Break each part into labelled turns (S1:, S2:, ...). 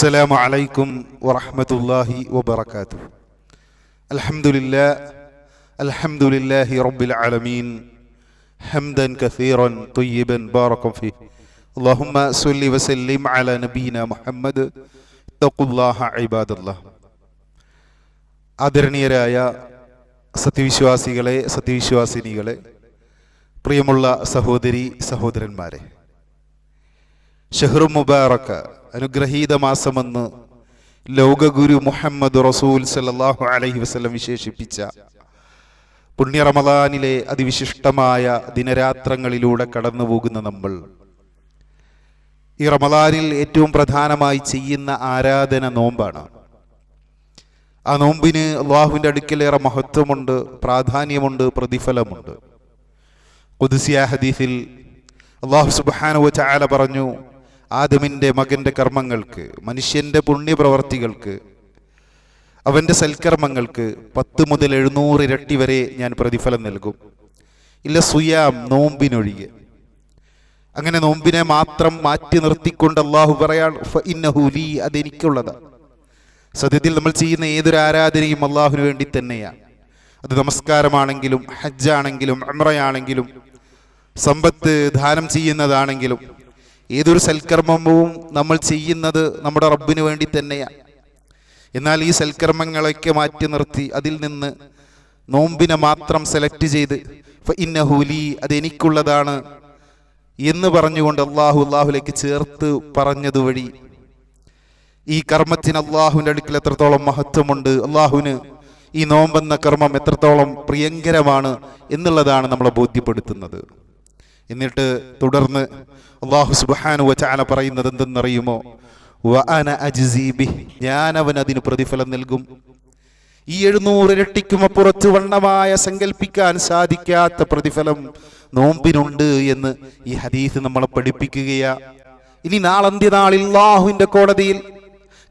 S1: السلام عليكم ورحمة الله وبركاته الحمد لله الحمد لله رب العالمين حمدا كثيرا طيبا باركا فيه اللهم صل وسلم على نبينا محمد اتقوا الله عباد الله ആദരണീയരായ സത്യവിശ്വാസികളെ സത്യവിശ്വാസിനികളെ പ്രിയമുള്ള സഹോദരി സഹോദരന്മാരെ ഷെഹ്റു മുബാറക്ക് അനുഗ്രഹീത മാസമെന്ന് ലോകഗുരു മുഹമ്മദ് റസൂൽ സല്ലാഹു അലഹി വസ്ലം വിശേഷിപ്പിച്ച പുണ്യ റമദാനിലെ അതിവിശിഷ്ടമായ ദിനരാത്രങ്ങളിലൂടെ കടന്നു പോകുന്ന നമ്മൾ. ഈ റമദാനിൽ ഏറ്റവും പ്രധാനമായി ചെയ്യുന്ന ആരാധന നോമ്പാണ്. ആ നോമ്പിന് അള്ളാഹുവിന്റെ അടുക്കലേറെ മഹത്വമുണ്ട് പ്രാധാന്യമുണ്ട് പ്രതിഫലമുണ്ട്. ഹദീഫിൽ അള്ളാഹു സുബാനുവ ചാല പറഞ്ഞു ആദമിന്റെ മകന്റെ കർമ്മങ്ങൾക്ക് മനുഷ്യന്റെ പുണ്യപ്രവർത്തികൾക്ക് അവന്റെ സൽക്കർമ്മങ്ങൾക്ക് പത്ത് മുതൽ എഴുന്നൂറ് ഇരട്ടി വരെ ഞാൻ പ്രതിഫലം നൽകും. ഇല്ല സുയാം നോമ്പിനൊഴികെ. അങ്ങനെ നോമ്പിനെ മാത്രം മാറ്റി നിർത്തിക്കൊണ്ട് അള്ളാഹു പറയാൻ ഇന്നഹുലി അതെനിക്കുള്ളതാണ് സത്യത്തിൽ നമ്മൾ ചെയ്യുന്ന ഏതൊരു ആരാധനയും അള്ളാഹുവിന് വേണ്ടി തന്നെയാണ് അത് നമസ്കാരമാണെങ്കിലും ഹജ്ജാണെങ്കിലും അമ്രയാണെങ്കിലും സമ്പത്ത് ദാനം ചെയ്യുന്നതാണെങ്കിലും ഏതൊരു സൽക്കർമ്മവും നമ്മൾ ചെയ്യുന്നത് നമ്മുടെ റബ്ബിന് വേണ്ടി തന്നെയാണ്. എന്നാൽ ഈ സൽക്കർമ്മങ്ങളൊക്കെ മാറ്റി നിർത്തി അതിൽ നിന്ന് നോമ്പിനെ മാത്രം സെലക്ട് ചെയ്ത് ഇന്നഹൂലി അത് അതെനിക്കുള്ളതാണ് എന്ന് പറഞ്ഞുകൊണ്ട് അള്ളാഹു അള്ളാഹുലേക്ക് ചേർത്ത് പറഞ്ഞതുവഴി ഈ കർമ്മത്തിന് അള്ളാഹുവിന്റെ അടുക്കൽ എത്രത്തോളം മഹത്വമുണ്ട് അള്ളാഹുവിന് ഈ നോമ്പെന്ന കർമ്മം എത്രത്തോളം പ്രിയങ്കരമാണ് എന്നുള്ളതാണ് നമ്മളെ ബോധ്യപ്പെടുത്തുന്നത്. എന്നിട്ട് തുടർന്ന് അള്ളാഹു സുബാനു വച്ചാല പറയുന്നത് എന്തെന്നറിയുമോ? അജ്സീബി ഞാൻ അവൻ അതിന് പ്രതിഫലം നൽകും. ഈ എഴുന്നൂറ് ഇരട്ടിക്കും അപ്പുറത്ത് വണ്ണമായ സങ്കല്പിക്കാൻ സാധിക്കാത്ത പ്രതിഫലം നോമ്പിനുണ്ട് എന്ന് ഈ ഹദീസ് നമ്മളെ പഠിപ്പിക്കുകയാ. ഇനി നാളന്ത്യനാളിൽ അള്ളാഹുവിന്റെ കോടതിയിൽ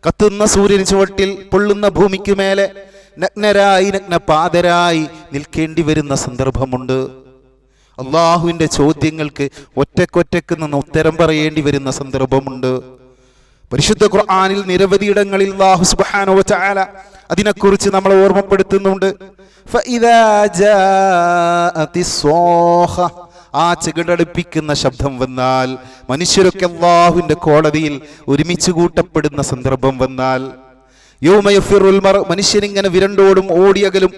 S1: കത്തുന്ന സൂര്യൻ ചുവട്ടിൽ പൊള്ളുന്ന ഭൂമിക്ക് മേലെ നഗ്നരായി നഗ്നപാതരായി നിൽക്കേണ്ടി വരുന്ന സന്ദർഭമുണ്ട്. അള്ളാഹുവിന്റെ ചോദ്യങ്ങൾക്ക് ഒറ്റക്കൊറ്റക്ക് നിന്ന് ഉത്തരം പറയേണ്ടി വരുന്ന സന്ദർഭമുണ്ട്. പരിശുദ്ധ ഖുർആാനിൽ നിരവധി ഇടങ്ങളിൽ അള്ളാഹു സുബാനോ ചാല അതിനെക്കുറിച്ച് നമ്മൾ ഓർമ്മപ്പെടുത്തുന്നുണ്ട്. ആ ചെകിടടുപ്പിക്കുന്ന ശബ്ദം വന്നാൽ മനുഷ്യരൊക്കെ അള്ളാഹുവിന്റെ കോടതിയിൽ ഒരുമിച്ച് കൂട്ടപ്പെടുന്ന സന്ദർഭം വന്നാൽ യോമയഫിറുൽമർ മനുഷ്യനിങ്ങനെ വിരണ്ടോടും ഓടിയകലും.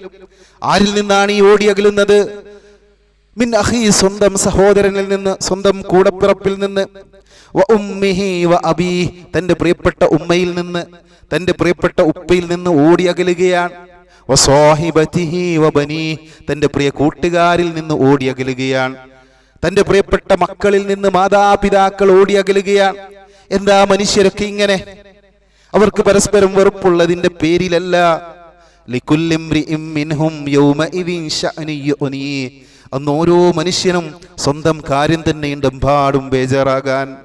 S1: ആരിൽ നിന്നാണ് ഈ ഓടിയകലുന്നത്? മിൻ അഹി സ്വന്തം സഹോദരനിൽ നിന്ന് സ്വന്തം കൂടപ്പിറപ്പിൽ നിന്ന്. വ വ അബീ തന്റെ പ്രിയപ്പെട്ട ഉമ്മയിൽ നിന്ന് തന്റെ പ്രിയപ്പെട്ട ഉപ്പയിൽ നിന്ന് ഓടി അകലുകയാണ്. വ വ ബനി തന്റെ പ്രിയ കൂട്ടുകാരിൽ നിന്ന് ഓടി അകലുകയാണ്. തന്റെ പ്രിയപ്പെട്ട മക്കളിൽ നിന്ന് മാതാപിതാക്കൾ ഓടി അകലുകയാണ്. എന്താ മനുഷ്യരൊക്കെ ഇങ്ങനെ? അവർക്ക് പരസ്പരം വെറുപ്പുള്ളതിന്റെ പേരിലല്ല. അന്ന് ഓരോ മനുഷ്യനും സ്വന്തം കാര്യം തന്നെയുണ്ട് എമ്പാടും ബേജാറാകാൻ.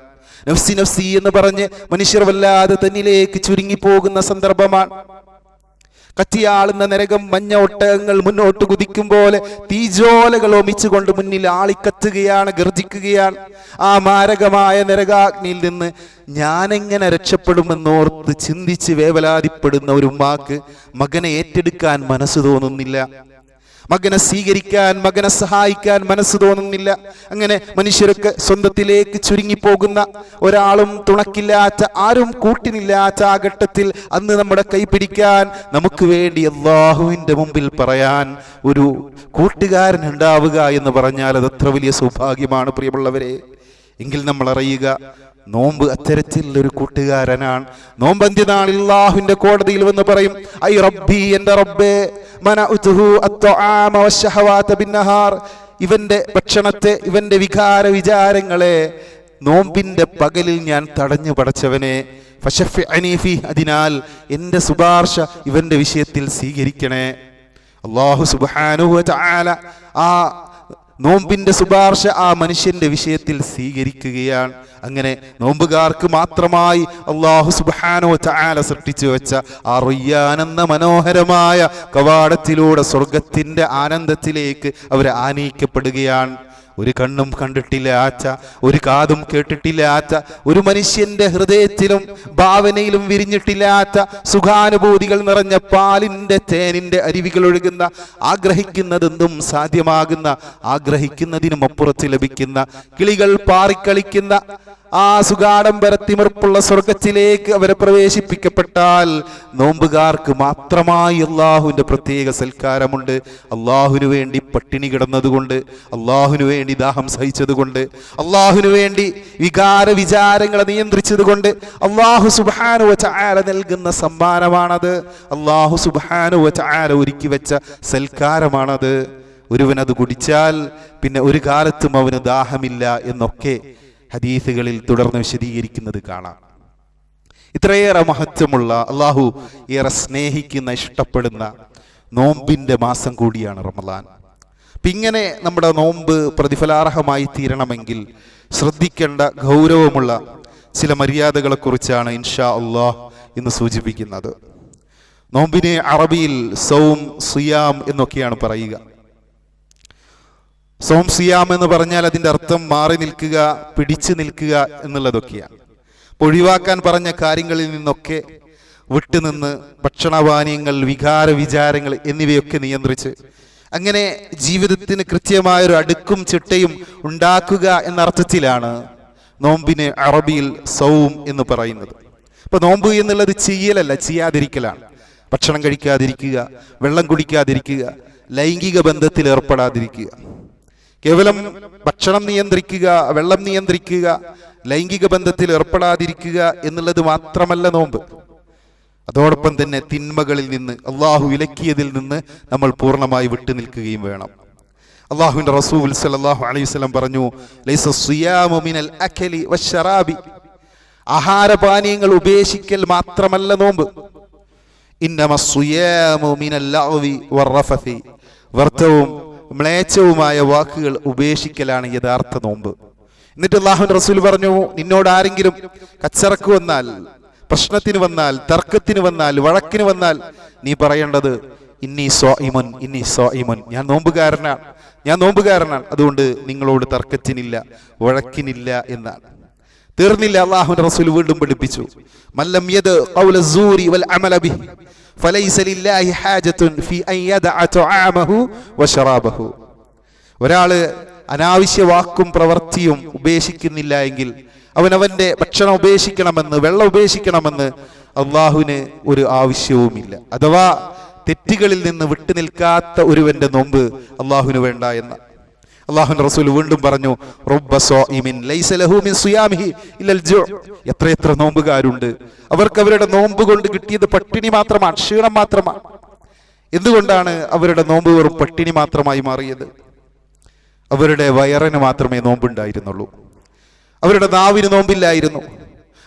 S1: നഫ്സി നഫ്സി എന്ന് പറഞ്ഞ് മനുഷ്യർ വല്ലാതെ തന്നിലേക്ക് ചുരുങ്ങിപ്പോകുന്ന സന്ദർഭമാണ്. കത്തിയാളുന്ന നരകം മഞ്ഞ ഒട്ടകങ്ങൾ മുന്നോട്ട് കുതിക്കും പോലെ തീജോലകൾ ഒമിച്ചുകൊണ്ട് മുന്നിൽ ആളിക്കത്തുകയാണ് ഗർജിക്കുകയാണ്. ആ മാരകമായ നരകാഗ്നിയിൽ നിന്ന് ഞാനെങ്ങനെ രക്ഷപ്പെടുമെന്നോർത്ത് ചിന്തിച്ച് വേവലാതിപ്പെടുന്ന ഒരു ഉമ്മാക്ക് മകനെ ഏറ്റെടുക്കാൻ മനസ്സ് തോന്നുന്നില്ല. മകനെ സ്വീകരിക്കാൻ മകനെ സഹായിക്കാൻ മനസ്സ് തോന്നുന്നില്ല. അങ്ങനെ മനുഷ്യരൊക്കെ സ്വന്തത്തിലേക്ക് ചുരുങ്ങിപ്പോകുന്ന ഒരാളും തുണക്കില്ലാത്ത ആരും കൂട്ടിനില്ലാത്ത ആ ഘട്ടത്തിൽ അന്ന് നമ്മുടെ കൈപിടിക്കാൻ നമുക്ക് വേണ്ടി അള്ളാഹുവിന്റെ മുമ്പിൽ പറയാൻ ഒരു കൂട്ടുകാരൻ ഉണ്ടാവുക എന്ന് പറഞ്ഞാൽ അത് വലിയ സൗഭാഗ്യമാണ് പ്രിയമുള്ളവരെ. എങ്കിൽ നമ്മൾ അറിയുക നോമ്പ് അത്തരത്തിലൊരു കൂട്ടുകാരനാണ്. നോമ്പന്തി നാളിൽ അള്ളാഹുവിന്റെ കോടതിയിൽ വന്ന് പറയും ഐ റബ്ബി എന്റെ റബ്ബേ മന ബിന്നഹാർ. ഇവന്റെ ഭക്ഷണത്തെ ഇവന്റെ വികാര വിചാരങ്ങളെ നോമ്പിന്റെ പകലിൽ ഞാൻ തടഞ്ഞു പടച്ചവനെ. ഫശഫി അനീഫി അതിനാൽ എന്റെ ശുപാർശ ഇവന്റെ വിഷയത്തിൽ സ്വീകരിക്കണേ. അള്ളാഹു സുബാനുഹ ആ നോമ്പിന്റെ ശുപാർശ ആ മനുഷ്യന്റെ വിഷയത്തിൽ സ്വീകരിക്കുകയാണ്. അങ്ങനെ നോമ്പുകാർക്ക് മാത്രമായി അള്ളാഹു സുബാനോ ചാല സൃഷ്ടിച്ചു വെച്ച ആ റൊയ്യാനെന്ന മനോഹരമായ കവാടത്തിലൂടെ സ്വർഗത്തിന്റെ ആനന്ദത്തിലേക്ക് അവർ ആനയിക്കപ്പെടുകയാണ്. ഒരു കണ്ണും കണ്ടിട്ടില്ല ആച്ച ഒരു കാതും കേട്ടിട്ടില്ല ആച്ച ഒരു മനുഷ്യന്റെ ഹൃദയത്തിലും ഭാവനയിലും വിരിഞ്ഞിട്ടില്ല ആച്ച. സുഖാനുഭൂതികൾ നിറഞ്ഞ പാലിന്റെ തേനിന്റെ അരുവികൾ ഒഴുകുന്ന ആഗ്രഹിക്കുന്നതെന്തും സാധ്യമാകുന്ന ആഗ്രഹിക്കുന്നതിനും അപ്പുറത്ത് ലഭിക്കുന്ന കിളികൾ പാറിക്കളിക്കുന്ന ആ സുഗാഡംബരത്തിമിർപ്പുള്ള സ്വർഗത്തിലേക്ക് അവരെ പ്രവേശിപ്പിക്കപ്പെട്ടാൽ നോമ്പുകാർക്ക് മാത്രമായി അള്ളാഹുവിന്റെ പ്രത്യേക സൽക്കാരമുണ്ട്. അള്ളാഹുവിന് വേണ്ടി പട്ടിണി കിടന്നതുകൊണ്ട് അള്ളാഹുവിന് വേണ്ടി ദാഹം സഹിച്ചതുകൊണ്ട് അള്ളാഹുവിന് വേണ്ടി വികാര വിചാരങ്ങളെ നിയന്ത്രിച്ചതുകൊണ്ട് അള്ളാഹു സുബാനുവ ചാര നൽകുന്ന സമ്മാനമാണത്. അള്ളാഹു സുബാനുവ ചാര ഒരുക്കി വെച്ച സൽക്കാരമാണത്. ഒരുവനത് കുടിച്ചാൽ പിന്നെ ഒരു കാലത്തും അവന് ദാഹമില്ല എന്നൊക്കെ ഹദീസുകളിൽ തുടർന്ന് വിശദീകരിക്കുന്നത് കാണാം. ഇത്രയേറെ മഹത്വമുള്ള അള്ളാഹു ഏറെ സ്നേഹിക്കുന്ന ഇഷ്ടപ്പെടുന്ന നോമ്പിന്റെ മാസം കൂടിയാണ് റമദാൻ. പിങ്ങനെ ഇങ്ങനെ നമ്മുടെ നോമ്പ് പ്രതിഫലാർഹമായി തീരണമെങ്കിൽ ശ്രദ്ധിക്കേണ്ട ഗൗരവമുള്ള ചില മര്യാദകളെക്കുറിച്ചാണ് ഇൻഷാ അള്ളാഹ് ഇന്ന് സൂചിപ്പിക്കുന്നത്. നോമ്പിനെ അറബിയിൽ സൗം സുയാം എന്നൊക്കെയാണ് പറയുക. സോം സിയാം എന്ന് പറഞ്ഞാൽ അതിന്റെ അർത്ഥം മാറി നിൽക്കുക പിടിച്ചു നിൽക്കുക എന്നുള്ളതൊക്കെയാണ്. ഒഴിവാക്കാൻ പറഞ്ഞ കാര്യങ്ങളിൽ നിന്നൊക്കെ വിട്ടുനിന്ന് ഭക്ഷണപാനീയങ്ങൾ വികാര വിചാരങ്ങൾ എന്നിവയൊക്കെ നിയന്ത്രിച്ച് അങ്ങനെ ജീവിതത്തിന് കൃത്യമായ ഒരു അടുക്കും ചിട്ടയും ഉണ്ടാക്കുക എന്ന അർത്ഥത്തിലാണ് നോമ്പിന് അറബിയിൽ സൗം എന്ന് പറയുന്നത്. ഇപ്പൊ നോമ്പ് എന്നുള്ളത് ചെയ്യലല്ല ചെയ്യാതിരിക്കലാണ്. ഭക്ഷണം കഴിക്കാതിരിക്കുക വെള്ളം കുടിക്കാതിരിക്കുക ലൈംഗിക ബന്ധത്തിൽ ഏർപ്പെടാതിരിക്കുക. കേവലം ഭക്ഷണം നിയന്ത്രിക്കുക വെള്ളം നിയന്ത്രിക്കുക ലൈംഗിക ബന്ധത്തിൽ ഏർപ്പെടാതിരിക്കുക എന്നുള്ളത് മാത്രമല്ല നോമ്പ്. അതോടൊപ്പം തന്നെ തിന്മകളിൽ നിന്ന് അള്ളാഹു വിലക്കിയതിൽ നിന്ന് നമ്മൾ പൂർണമായി വിട്ടു നിൽക്കുകയും വേണം. അള്ളാഹുവിന്റെ റസൂൽ സല്ലല്ലാഹു അലൈഹി വസല്ലം പറഞ്ഞു ആഹാരപാനീയങ്ങൾ ഉപേക്ഷിക്കൽ മാത്രമല്ല നോമ്പ്. ഇന്നമ സിയാമു മിനൽ വർത്തവും മ്ലേച്ഛവുമായ വാക്കുകൾ ഉപേക്ഷിക്കലാണ് യഥാർത്ഥ നോമ്പ്. എന്നിട്ട് അള്ളാഹുൻ റസൂൽ പറഞ്ഞു നിന്നോട് ആരെങ്കിലും കച്ചറക്ക് വന്നാൽ പ്രശ്നത്തിന് വന്നാൽ തർക്കത്തിന് വന്നാൽ വഴക്കിന് വന്നാൽ നീ പറയേണ്ടത് ഇന്നി സോ ഇന്നി സോ ഇമൻ ഞാൻ നോമ്പുകാരനാണ്. ഞാൻ നോമ്പുകാരനാണ്. അതുകൊണ്ട് നിങ്ങളോട് തർക്കത്തിനില്ല വഴക്കിനില്ല എന്നാണ്. തീർന്നില്ല. അള്ളാഹു റസൂൽ വീണ്ടും പഠിപ്പിച്ചു. മല്ലം ഖൗല സൂരി വൽ അമല ബിഹി ഫലൈസ ലില്ലാഹി ഹാജത്തുൻ ഫി അൻ യദഅ തുആമഹു വശറാബഹു ഒരാൾ അനാവശ്യ വാക്കും പ്രവൃത്തിയും ഉപേക്ഷിക്കുന്നില്ല എങ്കിൽ അവൻ അവന്റെ ഭക്ഷണം ഉപേക്ഷിക്കണമെന്ന് വെള്ളം ഉപേക്ഷിക്കണമെന്ന് അള്ളാഹുവിന് ഒരു ആവശ്യവുമില്ല. അഥവാ തെറ്റുകളിൽ നിന്ന് വിട്ടുനിൽക്കാത്ത ഒരുവന്റെ നോമ്പ് അള്ളാഹുവിന് വേണ്ട എന്ന അള്ളാഹുന്റെ റസൂൽ വീണ്ടും പറഞ്ഞു എത്ര എത്ര ലൈസ ലഹു മിൻ സിയാമിഹി ഇല്ലൽ ജു'." എത്രയെത്ര നോമ്പുകാരുണ്ട്. അവർക്ക് അവരുടെ നോമ്പ് കൊണ്ട് കിട്ടിയത് പട്ടിണി മാത്രമാണ് ക്ഷീണം മാത്രമാണ്. എന്തുകൊണ്ടാണ് അവരുടെ നോമ്പ് വെറും പട്ടിണി മാത്രമായി മാറിയത്? അവരുടെ വയറിന് മാത്രമേ നോമ്പുണ്ടായിരുന്നുള്ളൂ. അവരുടെ നാവിന് നോമ്പില്ലായിരുന്നു.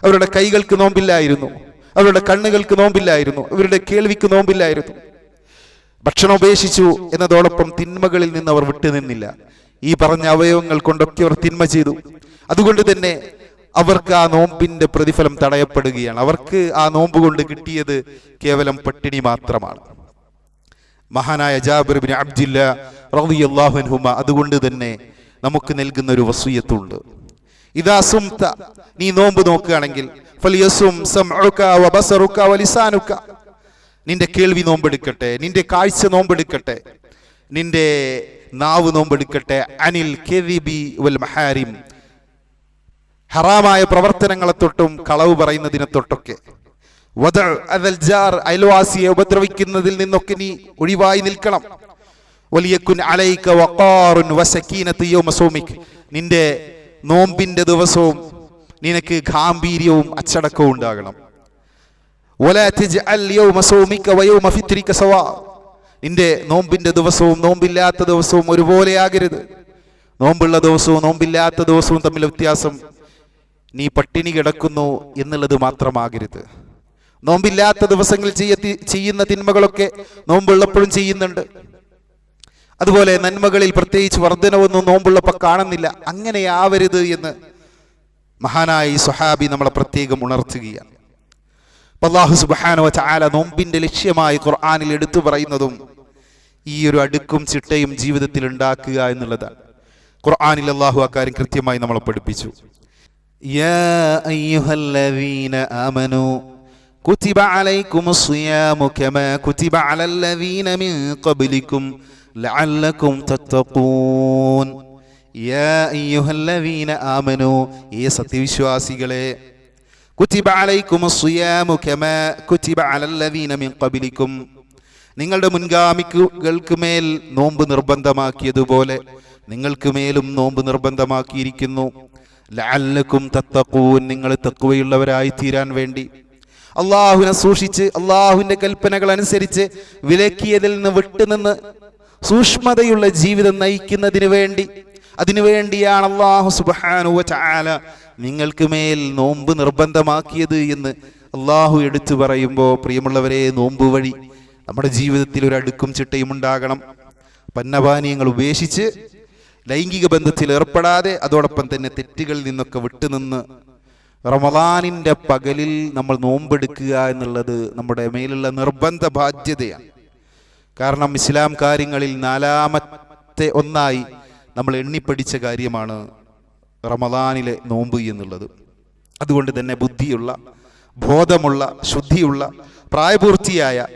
S1: അവരുടെ കൈകൾക്ക് നോമ്പില്ലായിരുന്നു. അവരുടെ കണ്ണുകൾക്ക് നോമ്പില്ലായിരുന്നു. അവരുടെ കേൾവിക്ക് നോമ്പില്ലായിരുന്നു. ഭക്ഷണം ഉപേക്ഷിച്ചു എന്നതോടൊപ്പം തിന്മകളിൽ നിന്ന് അവർ വിട്ടുനിന്നില്ല. ഈ പറഞ്ഞ അവയവങ്ങൾ കൊണ്ടൊക്കെ അവർ തിന്മ ചെയ്തു. അതുകൊണ്ട് തന്നെ അവർക്ക് ആ നോമ്പിന്റെ പ്രതിഫലം തടയപ്പെടുകയാണ്. അവർക്ക് ആ നോമ്പ് കൊണ്ട് കിട്ടിയത് കേവലം പട്ടിണി മാത്രമാണ്. മഹാനായ ജാബിർബിൻ അബ്ദില്ല റളിയല്ലാഹു അൻഹുമ അതുകൊണ്ട് തന്നെ നമുക്ക് നൽകുന്ന ഒരു വസൂയത്തുണ്ട്. ഇതാ സുംത നീ നോമ്പ് നോക്കുകയാണെങ്കിൽ നിന്റെ കേൾവി നോമ്പെടുക്കട്ടെ നിന്റെ കാഴ്ച നോമ്പെടുക്കട്ടെ നിന്റെ നാവ് നോമ്പെടുക്കട്ടെ. അനിൽ കെദിബി വൽ മഹാരിം. ഹറാമായ പ്രവർത്തനങ്ങളെ തൊട്ടും കളവ് പറയുന്നതിനെ തൊട്ടൊക്കെ. അയൽവാസിയെ ഉപദ്രവിക്കുന്നതിൽ നിന്നൊക്കെ നീ ഒഴിവായി നിൽക്കണം. വലിയക്കുൻ അലൈക്ക വക്കാറുൻ വസക്കീന യൗമ സൗമിക്. നിന്റെ നോമ്പിന്റെ ദിവസവും നിനക്ക് ഗാംഭീര്യവും അച്ചടക്കവും ഉണ്ടാകണം. വലാ തജ്അൽ യൗമ സൗമിക വയോ ഫിത്രിക സവാ. നിന്റെ നോമ്പിന്റെ ദിവസവും നോമ്പില്ലാത്ത ദിവസവും ഒരുപോലെ ആകരുത് നോമ്പുള്ള ദിവസവും നോമ്പില്ലാത്ത ദിവസവും തമ്മിൽ വ്യത്യാസം. നീ പട്ടിണി കിടക്കുന്നു എന്നുള്ളത് മാത്രമാകരുത്. നോമ്പില്ലാത്ത ദിവസങ്ങളിൽ ചെയ്യ ചെയ്യുന്ന തിന്മകളൊക്കെ നോമ്പുള്ളപ്പോഴും ചെയ്യുന്നുണ്ട്. അതുപോലെ നന്മകളിൽ പ്രത്യേകിച്ച് വർധനവൊന്നും നോമ്പുള്ളപ്പോൾ കാണുന്നില്ല. അങ്ങനെയാവരുത് എന്ന് മഹാനായി സുഹാബി നമ്മളെ പ്രത്യേകം ഉണർത്തുകയാണ്. അള്ളാഹു സുബാനോ ചാല നോമ്പിന്റെ ലക്ഷ്യമായി ഖുർആാനിൽ എടുത്തു പറയുന്നതും ഈ ഒരു അടുക്കും ചിട്ടയും ജീവിതത്തിൽ ഉണ്ടാക്കുക എന്നുള്ളതാണ് ഖുർആനിൽ അള്ളാഹു അക്കാര്യം കൃത്യമായി നമ്മളെ പഠിപ്പിച്ചു യാ അയ്യുഹല്ലദീന ആമനൂ كتب عليكم الصيام كما كتب على الذين من قبلكم لعلكم تتقون يا أيها الذين آمنوا ഈ സത്യവിശ്വാസികളെ കുത്തിബ അലൈക്കും الصيام كما كتب على الذين من قبلكم നിങ്ങളുടെ മുൻഗാമിക്കുകൾക്ക് മേൽ നോമ്പ് നിർബന്ധമാക്കിയതുപോലെ നിങ്ങൾക്ക് മേലും നോമ്പ് നിർബന്ധമാക്കിയിരിക്കുന്നു. ലാലക്കും തത്തക്കൂൻ നിങ്ങൾ തക്കുവയുള്ളവരായി തീരാൻ വേണ്ടി. അള്ളാഹുവിനെ സൂക്ഷിച്ച് അള്ളാഹുവിന്റെ കൽപ്പനകൾ അനുസരിച്ച് വിലക്കിയതിൽ നിന്ന് വിട്ടുനിന്ന് സൂക്ഷ്മതയുള്ള ജീവിതം നയിക്കുന്നതിന് വേണ്ടി. അതിനുവേണ്ടിയാണ് അള്ളാഹു സുബാനുവ ചാല നിങ്ങൾക്ക് മേൽ നോമ്പ് നിർബന്ധമാക്കിയത് എന്ന് അള്ളാഹു എടുത്തു പറയുമ്പോൾ പ്രിയമുള്ളവരെ നോമ്പ് വഴി നമ്മുടെ ജീവിതത്തിൽ ഒരു അടുക്കും ചിട്ടയും ഉണ്ടാകണം. പന്നപാനീയങ്ങൾ ഉപേക്ഷിച്ച് ലൈംഗിക ബന്ധത്തിൽ ഏർപ്പെടാതെ അതോടൊപ്പം തന്നെ തെറ്റുകളിൽ നിന്നൊക്കെ വിട്ടുനിന്ന് റമദാനിന്റെ പകലിൽ നമ്മൾ നോമ്പെടുക്കുക എന്നുള്ളത് നമ്മുടെ മേലുള്ള നിർബന്ധ ബാധ്യതയാണ്. കാരണം ഇസ്ലാം കാര്യങ്ങളിൽ നാലാമത്തെ ഒന്നായി നമ്മൾ എണ്ണിപ്പടിച്ച കാര്യമാണ് റമദാനിലെ നോമ്പ് എന്നുള്ളത്. അതുകൊണ്ട് തന്നെ ബുദ്ധിയുള്ള ബോധമുള്ള ശുദ്ധിയുള്ള പ്രായപൂർത്തിയായ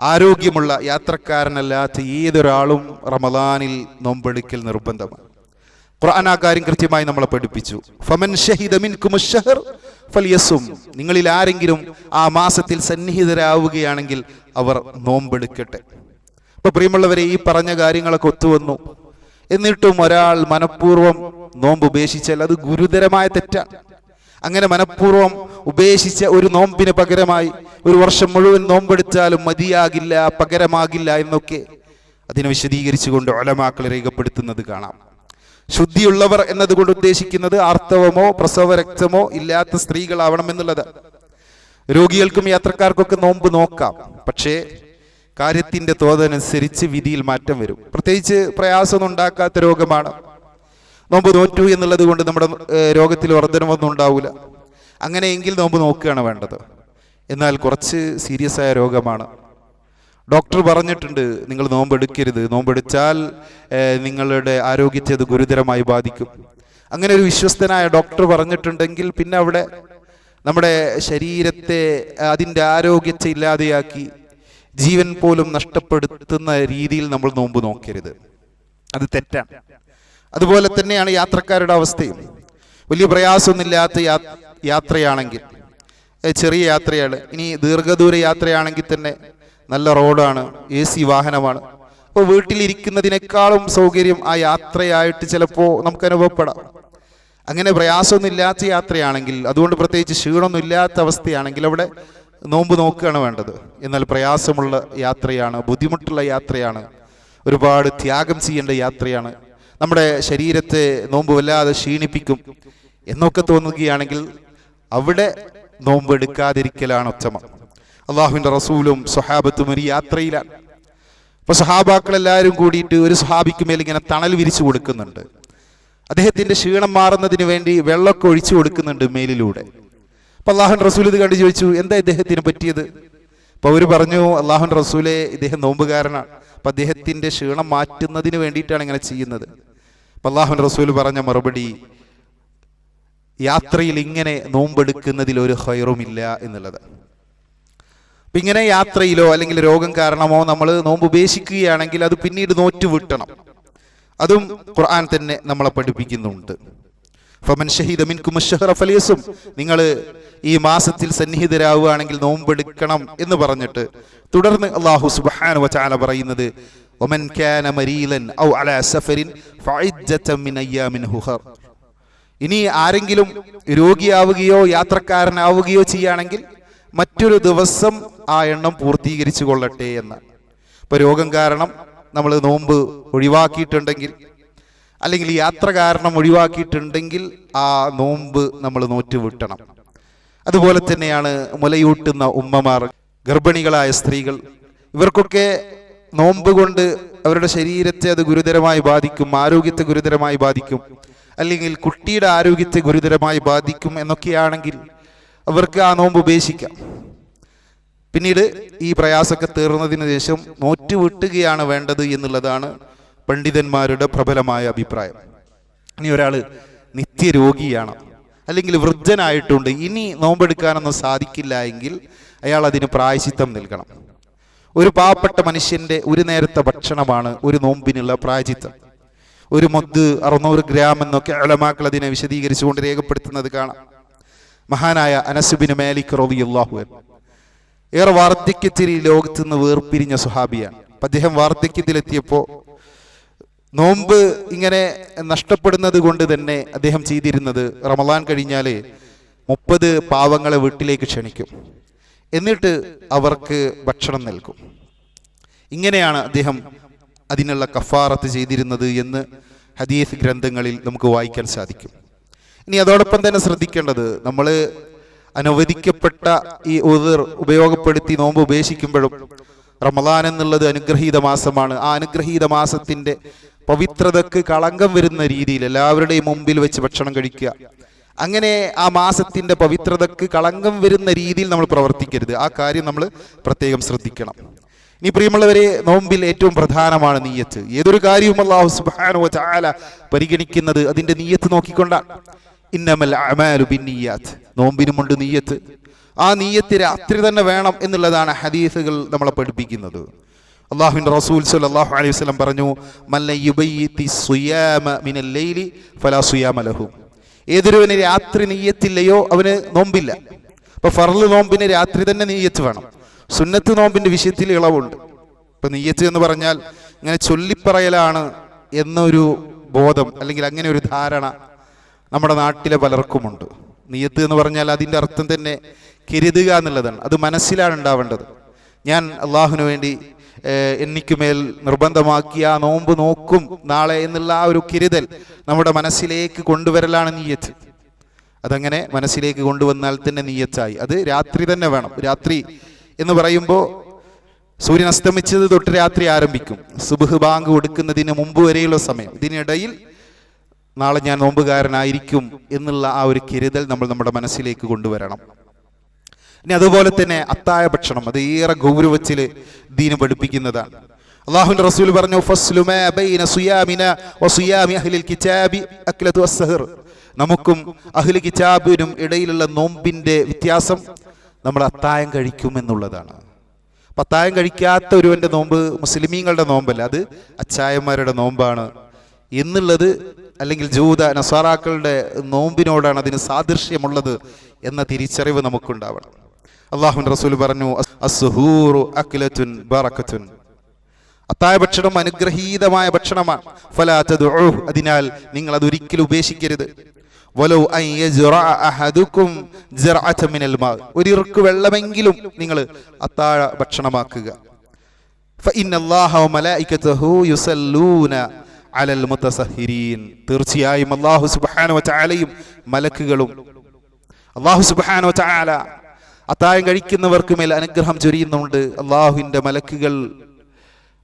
S1: ആരോഗ്യമുള്ള യാത്രക്കാരനല്ലാത്ത ഏതൊരാളും റമദാനിൽ നോമ്പെടുക്കൽ നിർബന്ധമാണ്. ഖുർആൻ ആ കാര്യം കൃത്യമായി നമ്മളെ പഠിപ്പിച്ചു. ഫമൻ ഫലിയസും. നിങ്ങളിൽ ആരെങ്കിലും ആ മാസത്തിൽ സന്നിഹിതരാവുകയാണെങ്കിൽ അവർ നോമ്പെടുക്കട്ടെ അപ്പൊ പ്രിയമുള്ളവരെ ഈ പറഞ്ഞ കാര്യങ്ങളൊക്കെ ഒത്തുവന്നു. എന്നിട്ടും ഒരാൾ മനഃപൂർവം നോമ്പ് ഉപേക്ഷിച്ചാൽ അത് ഗുരുതരമായ തെറ്റാണ്. അങ്ങനെ മനഃപൂർവം ഉപേക്ഷിച്ച ഒരു നോമ്പിന് പകരമായി ഒരു വർഷം മുഴുവൻ നോമ്പെടുത്താലും മതിയാകില്ല പകരമാകില്ല എന്നൊക്കെ അതിനെ വിശദീകരിച്ചുകൊണ്ട് ഒലമാക്കൾ രേഖപ്പെടുത്തുന്നത് കാണാം. ശുദ്ധിയുള്ളവർ എന്നതുകൊണ്ട് ഉദ്ദേശിക്കുന്നത് ആർത്തവമോ പ്രസവ രക്തമോ ഇല്ലാത്ത സ്ത്രീകളാവണം എന്നുള്ളത്. രോഗികൾക്കും യാത്രക്കാർക്കൊക്കെ നോമ്പ് നോക്കാം പക്ഷേ കാര്യത്തിന്റെ തോതനുസരിച്ച് വിധിയിൽ മാറ്റം വരും. പ്രത്യേകിച്ച് പ്രയാസമൊന്നും ഉണ്ടാക്കാത്ത രോഗമാണ്. നോമ്പ് നോറ്റു എന്നുള്ളത് കൊണ്ട് നമ്മുടെ രോഗത്തിൽ വർധനമൊന്നും ഉണ്ടാവില്ല അങ്ങനെയെങ്കിൽ നോമ്പ് നോക്കുകയാണ് വേണ്ടത്. എന്നാൽ കുറച്ച് സീരിയസ് ആയ രോഗമാണ്. ഡോക്ടർ പറഞ്ഞിട്ടുണ്ട് നിങ്ങൾ നോമ്പെടുക്കരുത് നോമ്പെടുത്താൽ നിങ്ങളുടെ ആരോഗ്യത്തെ അത് ഗുരുതരമായി ബാധിക്കും. അങ്ങനെ ഒരു വിശ്വസ്തനായ ഡോക്ടർ പറഞ്ഞിട്ടുണ്ടെങ്കിൽ പിന്നെ അവിടെ നമ്മുടെ ശരീരത്തെ അതിന്റെ ആരോഗ്യത്തെ ഇല്ലാതെയാക്കി ജീവൻ പോലും നഷ്ടപ്പെടുത്തുന്ന രീതിയിൽ നമ്മൾ നോമ്പ് നോക്കരുത്. അത് തെറ്റാണ്. അതുപോലെ തന്നെയാണ് യാത്രക്കാരുടെ അവസ്ഥയും. വലിയ പ്രയാസമൊന്നുമില്ലാത്ത യാത്രയാണെങ്കിൽ ചെറിയ യാത്രയാണ്. ഇനി ദീർഘദൂര യാത്രയാണെങ്കിൽ തന്നെ നല്ല റോഡാണ് എ സി വാഹനമാണ്. അപ്പോൾ വീട്ടിലിരിക്കുന്നതിനേക്കാളും സൗകര്യം ആ യാത്രയായിട്ട് ചിലപ്പോൾ നമുക്ക് അനുഭവപ്പെടാം. അങ്ങനെ പ്രയാസമൊന്നും ഇല്ലാത്ത യാത്രയാണെങ്കിൽ അതുകൊണ്ട് പ്രത്യേകിച്ച് ക്ഷീണമൊന്നും ഇല്ലാത്ത അവസ്ഥയാണെങ്കിൽ അവിടെ നോമ്പ് നോക്കുകയാണ് വേണ്ടത്. എന്നാൽ പ്രയാസമുള്ള യാത്രയാണ് ബുദ്ധിമുട്ടുള്ള യാത്രയാണ് ഒരുപാട് ത്യാഗം ചെയ്യേണ്ട യാത്രയാണ്. നമ്മുടെ ശരീരത്തെ നോമ്പ് വല്ലാതെ ക്ഷീണിപ്പിക്കും എന്നൊക്കെ തോന്നുകയാണെങ്കിൽ അവിടെ നോമ്പ് എടുക്കാതിരിക്കലാണ് ഉത്തമം. അള്ളാഹുവിന്റെ റസൂലും സ്വഹാബത്തും ഒരു യാത്രയിലാണ്. അപ്പൊ സഹാബാക്കളെല്ലാവരും കൂടിയിട്ട് ഒരു സഹാബിക്ക് ഇങ്ങനെ തണൽ വിരിച്ചു കൊടുക്കുന്നുണ്ട്. അദ്ദേഹത്തിന്റെ ക്ഷീണം മാറുന്നതിന് വേണ്ടി വെള്ളമൊക്കെ ഒഴിച്ചു കൊടുക്കുന്നുണ്ട് മേലിലൂടെ. അപ്പോൾ അള്ളാഹുൻ റസൂൽ ഇത് കണ്ടു ചോദിച്ചു എന്താ ഇദ്ദേഹത്തിന് പറ്റിയത്? അപ്പോൾ അവർ പറഞ്ഞു അള്ളാഹുൻ റസൂലെ ഇദ്ദേഹം നോമ്പുകാരനാണ്. അപ്പൊ അദ്ദേഹത്തിന്റെ ക്ഷീണം മാറ്റുന്നതിന് വേണ്ടിയിട്ടാണ് ഇങ്ങനെ ചെയ്യുന്നത്. അള്ളാഹുൻ റസൂൽ പറഞ്ഞ മറുപടി യാത്രയിൽ ഇങ്ങനെ നോമ്പെടുക്കുന്നതിൽ ഒരു ഹൈറുമില്ല എന്നുള്ളത്. അപ്പം ഇങ്ങനെ യാത്രയിലോ അല്ലെങ്കിൽ രോഗം കാരണമോ നമ്മൾ നോമ്പ് ഉപേക്ഷിക്കുകയാണെങ്കിൽ അത് പിന്നീട് നോറ്റ് വിട്ടണം അതും ഖുർആൻ തന്നെ നമ്മളെ പഠിപ്പിക്കുന്നുണ്ട്. ഫമൻ ഷഹീദ് അമിൻ ഫലിയസും. നിങ്ങൾ ഈ മാസത്തിൽ സന്നിഹിതരാവുകയാണെങ്കിൽ നോമ്പെടുക്കണം എന്ന് പറഞ്ഞിട്ട് തുടർന്ന് അള്ളാഹു സുബാന പറയുന്നത് വമൻ കാന മരീലൻ ഔ അലാ سفر فعده മിൻ അയ്യാമിൻ ഹുഹർ ഇനി ആരെങ്കിലും രോഗിയാവുകയോ യാത്രക്കാരനാവുകയോ ചെയ്യുകയാണെങ്കിൽ മറ്റൊരു ദിവസം ആ എണ്ണം പൂർത്തീകരിച്ചു കൊള്ളട്ടെ എന്ന്. ഇപ്പൊ രോഗം കാരണം നമ്മൾ നോമ്പ് ഒഴിവാക്കിയിട്ടുണ്ടെങ്കിൽ അല്ലെങ്കിൽ യാത്ര കാരണം ഒഴിവാക്കിയിട്ടുണ്ടെങ്കിൽ ആ നോമ്പ് നമ്മൾ നോറ്റ് വിട്ടണം അതുപോലെ തന്നെയാണ് മുലയൂട്ടുന്ന ഉമ്മമാർ ഗർഭിണികളായ സ്ത്രീകൾ ഇവർക്കൊക്കെ നോമ്പ് കൊണ്ട് അവരുടെ ശരീരത്തെ അത് ഗുരുതരമായി ബാധിക്കും ആരോഗ്യത്തെ ഗുരുതരമായി ബാധിക്കും അല്ലെങ്കിൽ കുട്ടിയുടെ ആരോഗ്യത്തെ ഗുരുതരമായി ബാധിക്കും എന്നൊക്കെയാണെങ്കിൽ അവർക്ക് ആ നോമ്പ് ഉപേക്ഷിക്കാം. പിന്നീട് ഈ പ്രയാസമൊക്കെ തീർന്നതിന് ശേഷം നോറ്റ് വിട്ടുകയാണ് വേണ്ടത് എന്നുള്ളതാണ് പണ്ഡിതന്മാരുടെ പ്രബലമായ അഭിപ്രായം. ഇനി ഒരാൾ നിത്യരോഗിയാണ് അല്ലെങ്കിൽ വൃദ്ധനായിട്ടുണ്ട് ഇനി നോമ്പെടുക്കാനൊന്നും സാധിക്കില്ല എങ്കിൽ അയാൾ അതിന് പ്രായശിത്തം നൽകണം. ഒരു പാവപ്പെട്ട മനുഷ്യന്റെ ഒരു നേരത്തെ ഭക്ഷണമാണ് ഒരു നോമ്പിനുള്ള പ്രായചിത്തം ഒരു മൊദ് അറുന്നൂറ് ഗ്രാം എന്നൊക്കെ അളമാക്കൾ അതിനെ വിശദീകരിച്ചുകൊണ്ട് രേഖപ്പെടുത്തുന്നത് കാണാം. മഹാനായ അനസുബിന് മാലിക് അൻഹു. ഏറെ വാർദ്ധക്യത്തിൽ ലോകത്ത് നിന്ന് വേർപിരിഞ്ഞ സുഹാബിയാണ് അദ്ദേഹം വാർദ്ധക്യത്തിലെത്തിയപ്പോൾ നോമ്പ് ഇങ്ങനെ നഷ്ടപ്പെടുന്നത് കൊണ്ട് തന്നെ അദ്ദേഹം ചെയ്തിരുന്നത് റമദാൻ കഴിഞ്ഞാൽ മുപ്പത് പാവങ്ങളെ വീട്ടിലേക്ക് ക്ഷണിക്കും. എന്നിട്ട് അവർക്ക് ഭക്ഷണം നൽകും. ഇങ്ങനെയാണ് അദ്ദേഹം അതിനുള്ള കഫാറത്ത് ചെയ്തിരുന്നത് എന്ന് ഹദീസ് ഗ്രന്ഥങ്ങളിൽ നമുക്ക് വായിക്കാൻ സാധിക്കും. ഇനി അതോടൊപ്പം തന്നെ ശ്രദ്ധിക്കേണ്ടത് നമ്മൾ അനുവദിക്കപ്പെട്ട ഈ ഉതിർ ഉപയോഗപ്പെടുത്തി നോമ്പ് ഉപേക്ഷിക്കുമ്പോഴും റമദാൻ എന്നുള്ളത് അനുഗ്രഹീത മാസമാണ്. ആ അനുഗ്രഹീത മാസത്തിന്റെ പവിത്രതക്ക് കളങ്കം വരുന്ന രീതിയിൽ എല്ലാവരുടെയും മുമ്പിൽ വെച്ച് ഭക്ഷണം കഴിക്കുക. അങ്ങനെ ആ മാസത്തിന്റെ പവിത്രതക്ക് കളങ്കം വരുന്ന രീതിയിൽ നമ്മൾ പ്രവർത്തിക്കരുത്. ആ കാര്യം നമ്മൾ പ്രത്യേകം ശ്രദ്ധിക്കണം. ഇനി പ്രിയമുള്ളവരെ നോമ്പിൽ ഏറ്റവും പ്രധാനമാണ് നീയത്ത്. ഏതൊരു കാര്യവും അള്ളാഹു സുബാനോ ചാല പരിഗണിക്കുന്നത് അതിന്റെ നീയത്ത് നോക്കിക്കൊണ്ടാണ്. ഇന്നമൽ അമാലു ബിന്നിയാത്ത്. നോമ്പിനുമുണ്ട് നീയത്ത്. ആ നീയത്ത് രാത്രി തന്നെ വേണം എന്നുള്ളതാണ് ഹദീസുകൾ നമ്മളെ പഠിപ്പിക്കുന്നത്. അള്ളാഹുവിന്റെ റസൂൽ സല്ലല്ലാഹു അലൈഹി വസ്ലം പറഞ്ഞു മല്ല യുബയ്യിതി സുയാമ മിനൽ ലൈലി ഫലാ സുയാമ ലഹു. ഏതൊരുവന് രാത്രി നീയത്തില്ലയോ അവന് നോമ്പില്ല. അപ്പൊ ഫറൽ നോമ്പിന് രാത്രി തന്നെ നീയത്ത് വേണം. സുന്നത്ത് നോമ്പിന്റെ വിഷയത്തിൽ ഇളവുണ്ട്. ഇപ്പൊ നീയത്ത് എന്ന് പറഞ്ഞാൽ ഇങ്ങനെ ചൊല്ലിപ്പറയലാണ് എന്നൊരു ബോധം അല്ലെങ്കിൽ അങ്ങനെ ഒരു ധാരണ നമ്മുടെ നാട്ടിലെ പലർക്കുമുണ്ട്. നീയത്ത് എന്ന് പറഞ്ഞാൽ അതിന്റെ അർത്ഥം തന്നെ കരുതുക എന്നുള്ളതാണ്. അത് മനസ്സിലാണ് ഉണ്ടാവേണ്ടത്. ഞാൻ അള്ളാഹുവിന് വേണ്ടി എനിക്കുമേൽ നിർബന്ധമാക്കിയ നോമ്പ് നോക്കും നാളെ എന്നുള്ള ആ ഒരു കിരുതൽ നമ്മുടെ മനസ്സിലേക്ക് കൊണ്ടുവരലാണ് നീയത്ത്. അതങ്ങനെ മനസ്സിലേക്ക് കൊണ്ടുവന്നാൽ തന്നെ നീയച്ചായി അത് രാത്രി തന്നെ വേണം. രാത്രി എന്ന് പറയുമ്പോൾ സൂര്യൻ അസ്തമിച്ചത് തൊട്ട് രാത്രി ആരംഭിക്കും. സുബഹ് ബാങ്ക് കൊടുക്കുന്നതിന് മുമ്പ് വരെയുള്ള സമയം. ഇതിനിടയിൽ നാളെ ഞാൻ നോമ്പുകാരനായിരിക്കും എന്നുള്ള ആ ഒരു കരുതൽ നമ്മൾ നമ്മുടെ മനസ്സിലേക്ക് കൊണ്ടുവരണം. ഇനി അതുപോലെ തന്നെ അത്തായ ഭക്ഷണം അത് ഏറെ ഗൗരവത്തിൽ ദീന് പഠിപ്പിക്കുന്നതാണ്. അള്ളാഹുവിന്റെ റസൂൽ പറഞ്ഞു. നമുക്കും അഹ്ലി കിതാബിനും ഇടയിലുള്ള നോമ്പിന്റെ വ്യത്യാസം നമ്മൾ അത്തായം കഴിക്കുമെന്നുള്ളതാണ് അത്തായം കഴിക്കാത്ത ഒരുവന്റെ നോമ്പ് മുസ്ലിമീങ്ങളുടെ നോമ്പല്ല അത് അച്ചായന്മാരുടെ നോമ്പാണ്. എന്നുള്ളത് അല്ലെങ്കിൽ ജൂത നസാറാക്കളുടെ നോമ്പിനോടാണ് അതിന് സാദൃശ്യമുള്ളത് എന്ന തിരിച്ചറിവ് നമുക്കുണ്ടാവണം. അള്ളാഹുൻ റസൂൽ പറഞ്ഞു അസ്ഹൂറു അക്ലത്തുൻ ബറക്കത്തുൻ. അത്തായ ഭക്ഷണം അനുഗ്രഹീതമായ ഭക്ഷണമാണ്. ഫലാത്തത് അതിനാൽ നിങ്ങൾ അത് ഒരിക്കലും ഉപേക്ഷിക്കരുത്. വലോ അഹദുക്കും ഒരിറുക്ക് വെള്ളമെങ്കിലും നിങ്ങൾ അത്താഴ ഭക്ഷണമാക്കുക. തീർച്ചയായും അള്ളാഹു സുബാനോ ചാലയും മലക്കുകളും. അള്ളാഹു സുബാനോ ചാല അത്താഴം കഴിക്കുന്നവർക്ക് മേൽ അനുഗ്രഹം ചൊരിയുന്നുണ്ട്. അള്ളാഹുവിന്റെ മലക്കുകൾ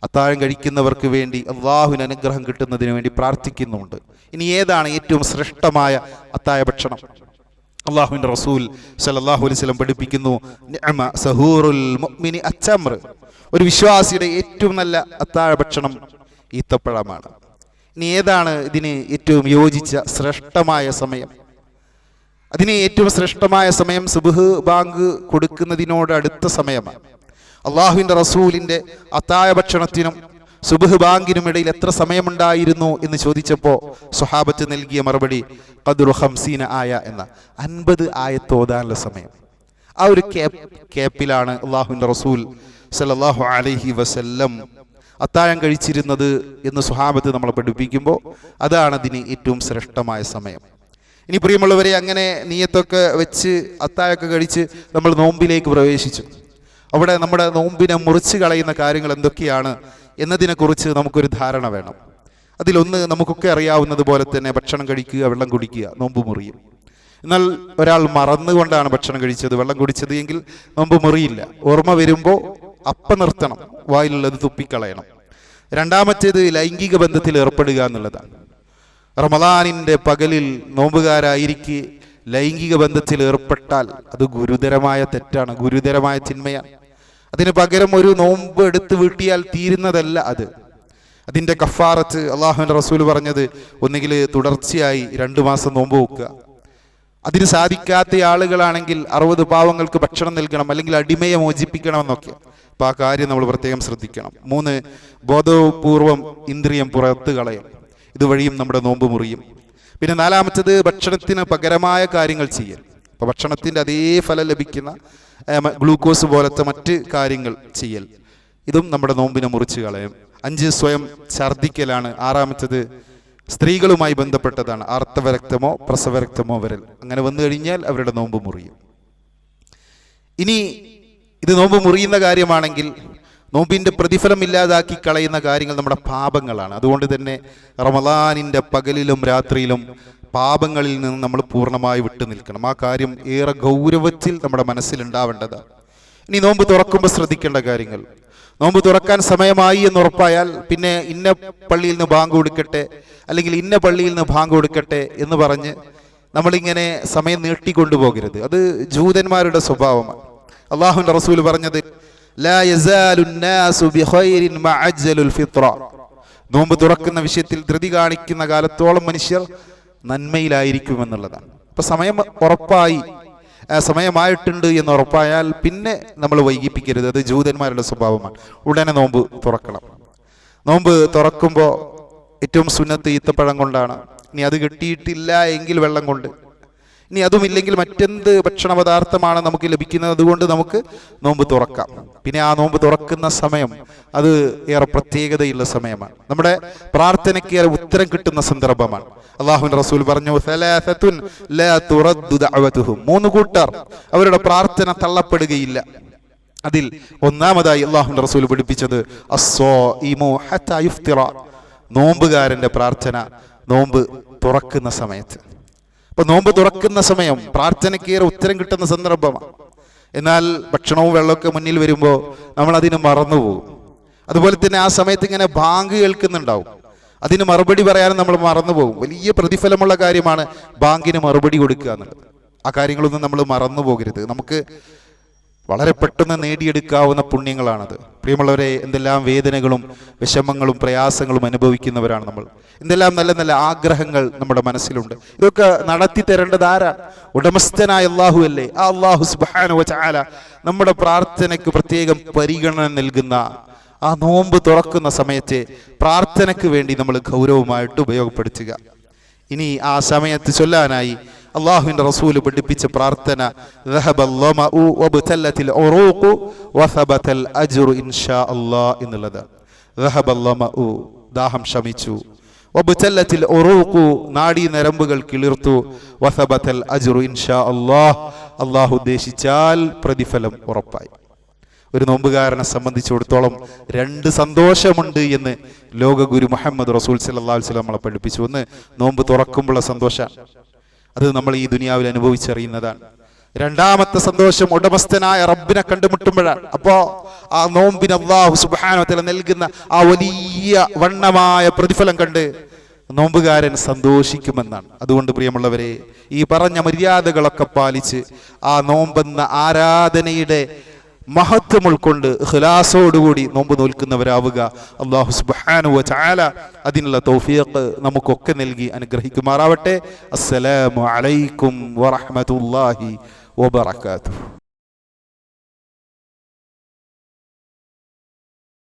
S1: അത്താഴം കഴിക്കുന്നവർക്ക് വേണ്ടി അള്ളാഹുവിന് അനുഗ്രഹം കിട്ടുന്നതിന് വേണ്ടി പ്രാർത്ഥിക്കുന്നുണ്ട് ഇനി ഏതാണ് ഏറ്റവും ശ്രേഷ്ഠമായ അത്തായ ഭക്ഷണം? അള്ളാഹുവിന്റെ റസൂൽ സല്ലല്ലാഹു അലൈഹി വസല്ലം പഠിപ്പിക്കുന്നു സഹൂറുൽ മുഅ്മിനി അച്ചമ്ര. ഒരു വിശ്വാസിയുടെ ഏറ്റവും നല്ല അത്താഴ ഭക്ഷണം ഈത്തപ്പഴമാണ്. ഇനി ഏതാണ് ഇതിന് ഏറ്റവും യോജിച്ച ശ്രേഷ്ഠമായ സമയം? അതിന് ഏറ്റവും ശ്രേഷ്ഠമായ സമയം സുബുഹ് ബാങ്ക് കൊടുക്കുന്നതിനോട് അടുത്ത സമയമാണ്. അള്ളാഹുവിന്റെ റസൂലിന്റെ അത്തായ ഭക്ഷണത്തിനും സുബുഹ് ബാങ്കിനും ഇടയിൽ എത്ര സമയമുണ്ടായിരുന്നു എന്ന് ചോദിച്ചപ്പോൾ സുഹാബത്ത് നൽകിയ മറുപടി ഖദ്റു ഹംസീന ആയ എന്ന അൻപത് ആയത്തോതാനുള്ള സമയം. ആ ഒരു ക്യാപ് ക്യാപ്പിലാണ് അള്ളാഹുവിന്റെ റസൂൽ സല്ലല്ലാഹു അലഹി വസല്ലം അത്താഴം കഴിച്ചിരുന്നത് എന്ന് സുഹാബത്ത് നമ്മളെ പഠിപ്പിക്കുമ്പോൾ അതാണ് അതിന് ഏറ്റവും ശ്രേഷ്ഠമായ സമയം. ഇനി പ്രിയമുള്ളവരെ അങ്ങനെ നീയത്തൊക്കെ വെച്ച് അത്താഴൊക്കെ കഴിച്ച് നമ്മൾ നോമ്പിലേക്ക് പ്രവേശിച്ചു. അവിടെ നമ്മുടെ നോമ്പിനെ മുറിച്ച് കളയുന്ന കാര്യങ്ങൾ എന്തൊക്കെയാണ് എന്നതിനെക്കുറിച്ച് നമുക്കൊരു ധാരണ വേണം. അതിലൊന്ന് നമുക്കൊക്കെ അറിയാവുന്നത് പോലെ തന്നെ ഭക്ഷണം കഴിക്കുക വെള്ളം കുടിക്കുക നോമ്പ് മുറിയും. എന്നാൽ ഒരാൾ മറന്നുകൊണ്ടാണ് ഭക്ഷണം കഴിച്ചത് വെള്ളം കുടിച്ചത് എങ്കിൽ നോമ്പ് മുറിയില്ല. ഓർമ്മ വരുമ്പോൾ അപ്പ നിർത്തണം വായിലുള്ളത് തുപ്പിക്കളയണം. രണ്ടാമത്തേത് ലൈംഗിക ബന്ധത്തിൽ ഏർപ്പെടുക എന്നുള്ളതാണ്. റമദാനിന്റെ പകലിൽ നോമ്പുകാരായിരിക്കെ ലൈംഗിക ബന്ധത്തിൽ ഏർപ്പെട്ടാൽ അത് ഗുരുതരമായ തെറ്റാണ് ഗുരുതരമായ ചിന്മയാണ്. അതിന് പകരം ഒരു നോമ്പ് എടുത്ത് വീട്ടിയാൽ തീരുന്നതല്ല അത്. അതിന്റെ കഫാറത്ത് അള്ളാഹുവിന്റെ റസൂൽ പറഞ്ഞത് ഒന്നുകിൽ തുടർച്ചയായി രണ്ട് മാസം നോമ്പ് വെക്കുക. അതിന് സാധിക്കാത്ത ആളുകളാണെങ്കിൽ അറുപത് പാവങ്ങൾക്ക് ഭക്ഷണം നൽകണം അല്ലെങ്കിൽ അടിമയെ മോചിപ്പിക്കണം എന്നൊക്കെ. അപ്പോൾ ആ കാര്യം നമ്മൾ പ്രത്യേകം ശ്രദ്ധിക്കണം. മൂന്ന് ബോധപൂർവം ഇന്ദ്രിയം പുറത്ത് കളയും ഇതുവഴിയും നമ്മുടെ നോമ്പ് മുറിയും. പിന്നെ നാലാമത്തത് ഭക്ഷണത്തിന് പകരമായ കാര്യങ്ങൾ ചെയ്യൽ. അപ്പോൾ ഭക്ഷണത്തിന്റെ അതേ ഫലം ലഭിക്കുന്ന ഗ്ലൂക്കോസ് പോലത്തെ മറ്റ് കാര്യങ്ങൾ ചെയ്യൽ. ഇതും നമ്മുടെ നോമ്പിനെ മുറിച്ച് കളയും. അഞ്ച് സ്വയം ഛർദ്ദിക്കലാണ് ആറാമത്തത് സ്ത്രീകളുമായി ബന്ധപ്പെട്ടതാണ്. ആർത്തവരക്തമോ പ്രസവരക്തമോ വരൽ. അങ്ങനെ വന്നു കഴിഞ്ഞാൽ അവരുടെ നോമ്പ് മുറിയും. ഇനി ഇത് നോമ്പ് മുറിയുന്ന കാര്യമാണെങ്കിൽ നോമ്പിന്റെ പ്രതിഫലം ഇല്ലാതാക്കി കളയുന്ന കാര്യങ്ങൾ നമ്മുടെ പാപങ്ങളാണ്. അതുകൊണ്ട് തന്നെ റമദാനിന്റെ പകലിലും രാത്രിയിലും പാപങ്ങളിൽ നിന്ന് നമ്മൾ പൂർണമായി വിട്ടു നിൽക്കണം. ആ കാര്യം ഏറെ ഗൗരവത്തിൽ നമ്മുടെ മനസ്സിലുണ്ടാവേണ്ടതാണ് ഇനി നോമ്പ് തുറക്കുമ്പോൾ ശ്രദ്ധിക്കേണ്ട കാര്യങ്ങൾ. നോമ്പ് തുറക്കാൻ സമയമായി എന്ന് ഉറപ്പായാൽ പിന്നെ ഇന്ന പള്ളിയിൽ നിന്ന് ബാങ്ക് കൊടുക്കട്ടെ അല്ലെങ്കിൽ ഇന്ന പള്ളിയിൽ നിന്ന് ബാങ്ക് കൊടുക്കട്ടെ എന്ന് പറഞ്ഞ് നമ്മളിങ്ങനെ സമയം നീട്ടിക്കൊണ്ടുപോകരുത്. അത് ജൂതന്മാരുടെ സ്വഭാവമാണ്. അള്ളാഹുൻ റസൂൽ പറഞ്ഞത് നോമ്പ് തുറക്കുന്ന വിഷയത്തിൽ ധൃതി കാണിക്കുന്ന കാലത്തോളം മനുഷ്യർ നന്മയിലായിരിക്കുമെന്നുള്ളതാണ്. അപ്പൊ സമയം ഉറപ്പായി. സമയമായിട്ടുണ്ട് എന്ന് ഉറപ്പായാൽ പിന്നെ നമ്മൾ വൈകിപ്പിക്കരുത്. അത് ജൂതന്മാരുടെ സ്വഭാവമാണ്. ഉടനെ നോമ്പ് തുറക്കണം. നോമ്പ് തുറക്കുമ്പോൾ ഏറ്റവും സുന്നത്ത് ഈത്തപ്പഴം കൊണ്ടാണ്. ഇനി അത് കിട്ടിയിട്ടില്ല എങ്കിൽ വെള്ളം കൊണ്ട്. ഇനി അതുമില്ലെങ്കിൽ മറ്റെന്ത് ഭക്ഷണ പദാർത്ഥമാണ് നമുക്ക് ലഭിക്കുന്നത്? അതുകൊണ്ട് നമുക്ക് നോമ്പ് തുറക്കാം. പിന്നെ ആ നോമ്പ് തുറക്കുന്ന സമയം അത് ഏറെ പ്രത്യേകതയുള്ള സമയമാണ്. നമ്മുടെ പ്രാർത്ഥനയ്ക്ക് ഏറെ ഉത്തരം കിട്ടുന്ന സന്ദർഭമാണ്. അള്ളാഹുൻ റസൂൽ പറഞ്ഞു. മൂന്ന് കൂട്ടർ അവരുടെ പ്രാർത്ഥന തള്ളപ്പെടുകയില്ല. അതിൽ ഒന്നാമതായി അള്ളാഹുൻ റസൂൽ പഠിപ്പിച്ചത്. നോമ്പുകാരന്റെ പ്രാർത്ഥന നോമ്പ് തുറക്കുന്ന സമയത്ത്. അപ്പൊ നോമ്പ് തുറക്കുന്ന സമയം പ്രാർത്ഥനയ്ക്ക് ഏറെ ഉത്തരം കിട്ടുന്ന സന്ദർഭമാണ്. എന്നാൽ ഭക്ഷണവും വെള്ളമൊക്കെ മുന്നിൽ വരുമ്പോൾ നമ്മൾ അതിന് മറന്നുപോകും. അതുപോലെ തന്നെ ആ സമയത്ത് ഇങ്ങനെ ബാങ്ക് കേൾക്കുന്നുണ്ടാവും. അതിന് മറുപടി പറയാനും നമ്മൾ മറന്നുപോകും. വലിയ പ്രതിഫലമുള്ള കാര്യമാണ് ബാങ്കിന് മറുപടി കൊടുക്കുക എന്നുള്ളത്. ആ കാര്യങ്ങളൊന്നും നമ്മൾ മറന്നു പോകരുത് നമുക്ക് വളരെ പെട്ടെന്ന് നേടിയെടുക്കാവുന്ന പുണ്യങ്ങളാണത്. പ്രിയമുള്ളവരെ എന്തെല്ലാം വേദനകളും വിഷമങ്ങളും പ്രയാസങ്ങളും അനുഭവിക്കുന്നവരാണ് നമ്മൾ. എന്തെല്ലാം നല്ല നല്ല ആഗ്രഹങ്ങൾ നമ്മുടെ മനസ്സിലുണ്ട്. ഇതൊക്കെ നടത്തി തരേണ്ടത് ആരാ? ഉടമസ്ഥനായ അള്ളാഹു അല്ലേ? ആ അള്ളാഹു സുബാനു ചാല നമ്മുടെ പ്രാർത്ഥനയ്ക്ക് പ്രത്യേകം പരിഗണന നൽകുന്ന ആ നോമ്പ് തുറക്കുന്ന സമയത്തെ പ്രാർത്ഥനയ്ക്ക് വേണ്ടി നമ്മൾ ഗൗരവമായിട്ട് ഉപയോഗപ്പെടുത്തുക. ഇനി ആ സമയത്ത് ചൊല്ലാനായി അള്ളാഹുവിന്റെ റസൂൽ പഠിപ്പിച്ച പ്രാർത്ഥന എന്നുള്ളത്. ദാഹം ശമിച്ചു. ഒബുചല്ലത്തിൽ ഒറൂക്കു നാടീ നരമ്പുകൾ കിളിർത്തു. വസബത്തൽ അജുറു ഇൻഷാ അള്ളാഹ് അള്ളാഹു ഉദ്ദേശിച്ചാൽ പ്രതിഫലം ഉറപ്പായി. ഒരു നോമ്പുകാരനെ സംബന്ധിച്ചിടത്തോളം രണ്ട് സന്തോഷമുണ്ട് എന്ന് ലോകഗുരു മുഹമ്മദ് റസൂൽ സല്ലാ വസ്ലം നമ്മളെ പഠിപ്പിച്ചു. ഒന്ന് നോമ്പ് തുറക്കുമ്പോഴുള്ള സന്തോഷം. അത് നമ്മൾ ഈ ദുനിയാവിൽ അനുഭവിച്ചറിയുന്നതാണ്. രണ്ടാമത്തെ സന്തോഷം ഉടമസ്ഥനായ റബ്ബിനെ കണ്ടുമുട്ടുമ്പോഴാണ്. അപ്പോ ആ നോമ്പിന് അള്ളാഹു സുബാനത്തിൽ നൽകുന്ന ആ വലിയ വണ്ണമായ പ്രതിഫലം കണ്ട് നോമ്പുകാരൻ സന്തോഷിക്കുമെന്നാണ്. അതുകൊണ്ട് പ്രിയമുള്ളവരെ ഈ പറഞ്ഞ മര്യാദകളൊക്കെ പാലിച്ച് ആ നോമ്പെന്ന ആരാധനയുടെ മഹത്വം ഉൾക്കൊണ്ട് ഹിലാസോടുകൂടി നോമ്പ് നോൽക്കുന്നവരാവുക. അള്ളാഹു സുബ്ഹാനഹു വാല അതിനുള്ള തൗഫീഖ് നമുക്കൊക്കെ നൽകി അനുഗ്രഹിക്കുമാറാവട്ടെ. അസ്സലാമു അലൈക്കും വബറകാതുഹു.